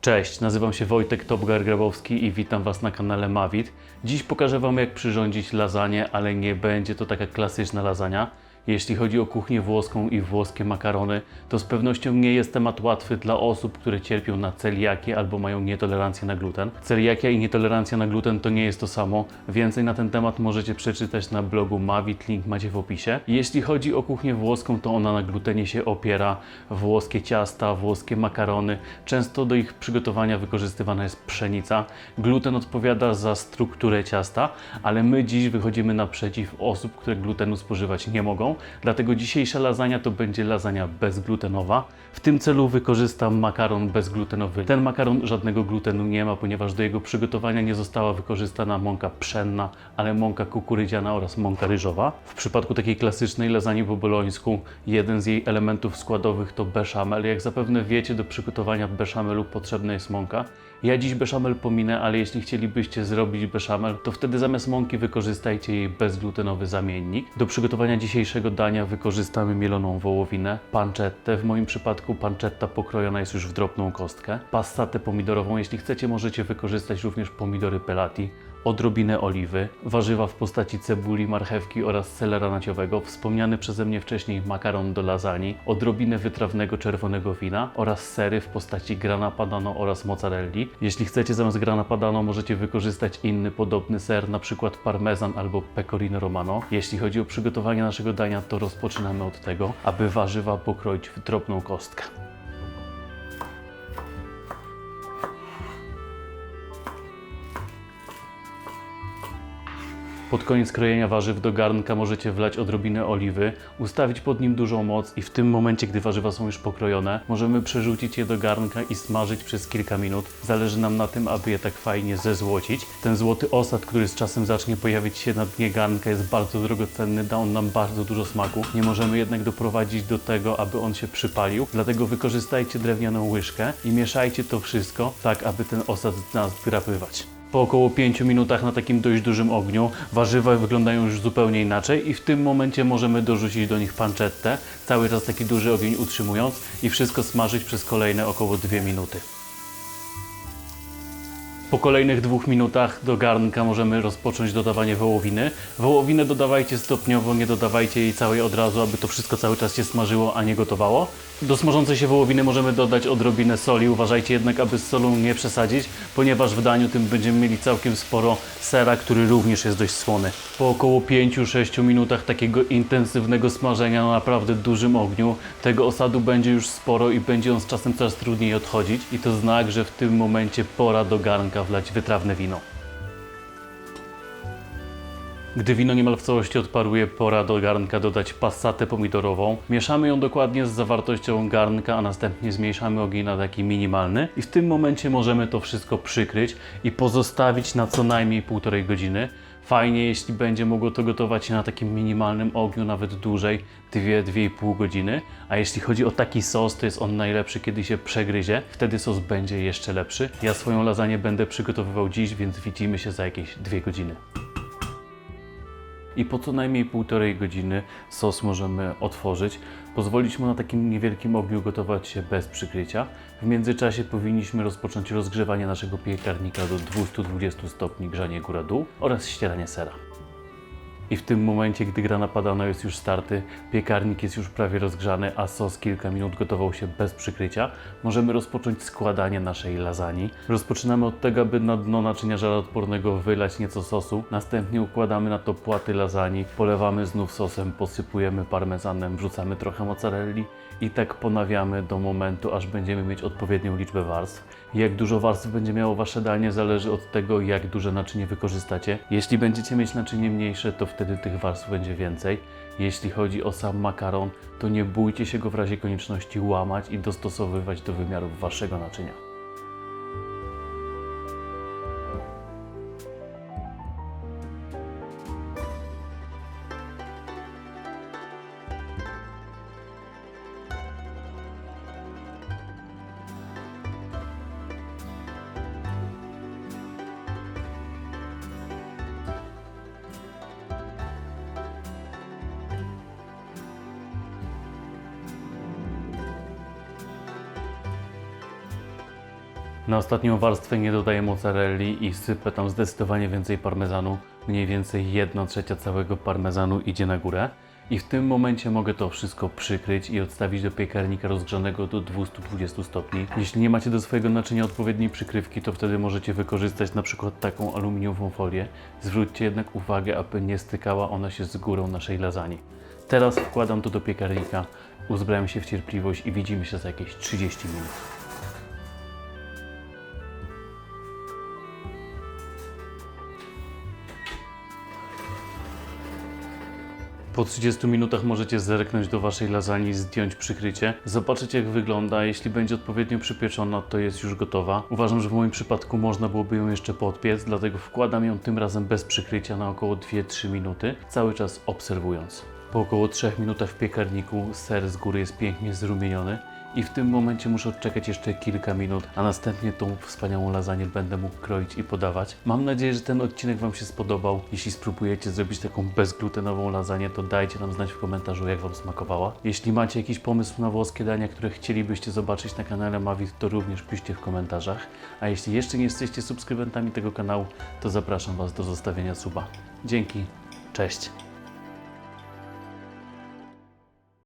Cześć, nazywam się Wojtek Topgar-Grabowski i witam Was na kanale Mawit. Dziś pokażę Wam jak przyrządzić lasagne, ale nie będzie to taka klasyczna lasagna. Jeśli chodzi o kuchnię włoską i włoskie makarony, to z pewnością nie jest temat łatwy dla osób, które cierpią na celiakię albo mają nietolerancję na gluten. Celiakia i nietolerancja na gluten to nie jest to samo. Więcej na ten temat możecie przeczytać na blogu Mawit, link macie w opisie. Jeśli chodzi o kuchnię włoską, to ona na glutenie się opiera. Włoskie ciasta, włoskie makarony. Często do ich przygotowania wykorzystywana jest pszenica. Gluten odpowiada za strukturę ciasta, ale my dziś wychodzimy naprzeciw osób, które glutenu spożywać nie mogą. Dlatego dzisiejsza lasagna to będzie lasagna bezglutenowa. W tym celu wykorzystam makaron bezglutenowy. Ten makaron żadnego glutenu nie ma, ponieważ do jego przygotowania nie została wykorzystana mąka pszenna, ale mąka kukurydziana oraz mąka ryżowa. W przypadku takiej klasycznej lasagne po bolońsku jeden z jej elementów składowych to beszamel. Jak zapewne wiecie, do przygotowania beszamelu potrzebna jest mąka. Ja dziś beszamel pominę, ale jeśli chcielibyście zrobić beszamel, to wtedy zamiast mąki wykorzystajcie jej bezglutenowy zamiennik. Do przygotowania dzisiejszego dania wykorzystamy mieloną wołowinę, pancettę, w moim przypadku pancetta pokrojona jest już w drobną kostkę, passatę pomidorową, jeśli chcecie możecie wykorzystać również pomidory pelati, odrobinę oliwy, warzywa w postaci cebuli, marchewki oraz selera naciowego, wspomniany przeze mnie wcześniej makaron do lasagne, odrobinę wytrawnego czerwonego wina oraz sery w postaci grana padano oraz mozzarelli. Jeśli chcecie zamiast grana padano możecie wykorzystać inny podobny ser, na przykład parmezan albo pecorino romano. Jeśli chodzi o przygotowanie naszego dania, to rozpoczynamy od tego, aby warzywa pokroić w drobną kostkę. Pod koniec krojenia warzyw do garnka możecie wlać odrobinę oliwy, ustawić pod nim dużą moc i w tym momencie, gdy warzywa są już pokrojone, możemy przerzucić je do garnka i smażyć przez kilka minut. Zależy nam na tym, aby je tak fajnie zezłocić. Ten złoty osad, który z czasem zacznie pojawić się na dnie garnka jest bardzo drogocenny, da on nam bardzo dużo smaku. Nie możemy jednak doprowadzić do tego, aby on się przypalił, dlatego wykorzystajcie drewnianą łyżkę i mieszajcie to wszystko tak, aby ten osad z nas zgrapywać. Po około 5 minutach na takim dość dużym ogniu warzywa wyglądają już zupełnie inaczej i w tym momencie możemy dorzucić do nich pancettę, cały czas taki duży ogień utrzymując i wszystko smażyć przez kolejne około 2 minuty. Po kolejnych dwóch minutach do garnka możemy rozpocząć dodawanie wołowiny. Wołowinę dodawajcie stopniowo, nie dodawajcie jej całej od razu, aby to wszystko cały czas się smażyło, a nie gotowało. Do smażącej się wołowiny możemy dodać odrobinę soli. Uważajcie jednak, aby z solą nie przesadzić, ponieważ w daniu tym będziemy mieli całkiem sporo sera, który również jest dość słony. Po około 5-6 minutach takiego intensywnego smażenia na naprawdę dużym ogniu, tego osadu będzie już sporo i będzie on z czasem coraz trudniej odchodzić. I to znak, że w tym momencie pora do garnka wlać wytrawne wino. Gdy wino niemal w całości odparuje, pora do garnka dodać passatę pomidorową. Mieszamy ją dokładnie z zawartością garnka, a następnie zmniejszamy ogień na taki minimalny. I w tym momencie możemy to wszystko przykryć i pozostawić na co najmniej półtorej godziny. Fajnie, jeśli będzie mogło to gotować się na takim minimalnym ogniu, nawet dłużej, 2-2,5 godziny. A jeśli chodzi o taki sos, to jest on najlepszy, kiedy się przegryzie. Wtedy sos będzie jeszcze lepszy. Ja swoją lasagne będę przygotowywał dziś, więc widzimy się za jakieś 2 godziny i po co najmniej półtorej godziny sos możemy otworzyć, pozwolić mu na takim niewielkim ogniu gotować się bez przykrycia. W międzyczasie powinniśmy rozpocząć rozgrzewanie naszego piekarnika do 220 stopni grzanie góra-dół oraz ścieranie sera. I w tym momencie, gdy grana padana jest już starty, piekarnik jest już prawie rozgrzany, a sos kilka minut gotował się bez przykrycia, możemy rozpocząć składanie naszej lasagne. Rozpoczynamy od tego, aby na dno naczynia żaroodpornego wylać nieco sosu. Następnie układamy na to płaty lasagne, polewamy znów sosem, posypujemy parmezanem, wrzucamy trochę mozzarelli i tak ponawiamy do momentu, aż będziemy mieć odpowiednią liczbę warstw. Jak dużo warstw będzie miało Wasze danie, zależy od tego, jak duże naczynie wykorzystacie. Jeśli będziecie mieć naczynie mniejsze, to wtedy tych warstw będzie więcej. Jeśli chodzi o sam makaron, to nie bójcie się go w razie konieczności łamać i dostosowywać do wymiarów Waszego naczynia. Na ostatnią warstwę nie dodaję mozzarelli i sypę tam zdecydowanie więcej parmezanu. Mniej więcej 1 trzecia całego parmezanu idzie na górę. I w tym momencie mogę to wszystko przykryć i odstawić do piekarnika rozgrzanego do 220 stopni. Jeśli nie macie do swojego naczynia odpowiedniej przykrywki, to wtedy możecie wykorzystać na przykład taką aluminiową folię. Zwróćcie jednak uwagę, aby nie stykała ona się z górą naszej lasagne. Teraz wkładam to do piekarnika, uzbrałem się w cierpliwość i widzimy się za jakieś 30 minut. Po 30 minutach możecie zerknąć do Waszej lasagne, zdjąć przykrycie, zobaczyć jak wygląda. Jeśli będzie odpowiednio przypieczona, to jest już gotowa. Uważam, że w moim przypadku można byłoby ją jeszcze podpiec, dlatego wkładam ją tym razem bez przykrycia na około 2-3 minuty, cały czas obserwując. Po około 3 minutach w piekarniku ser z góry jest pięknie zrumieniony i w tym momencie muszę odczekać jeszcze kilka minut, a następnie tą wspaniałą lasagne będę mógł kroić i podawać. Mam nadzieję, że ten odcinek Wam się spodobał. Jeśli spróbujecie zrobić taką bezglutenową lasagne, to dajcie nam znać w komentarzu, jak Wam smakowała. Jeśli macie jakiś pomysł na włoskie dania, które chcielibyście zobaczyć na kanale Mavit, to również piszcie w komentarzach. A jeśli jeszcze nie jesteście subskrybentami tego kanału, to zapraszam Was do zostawienia suba. Dzięki, cześć!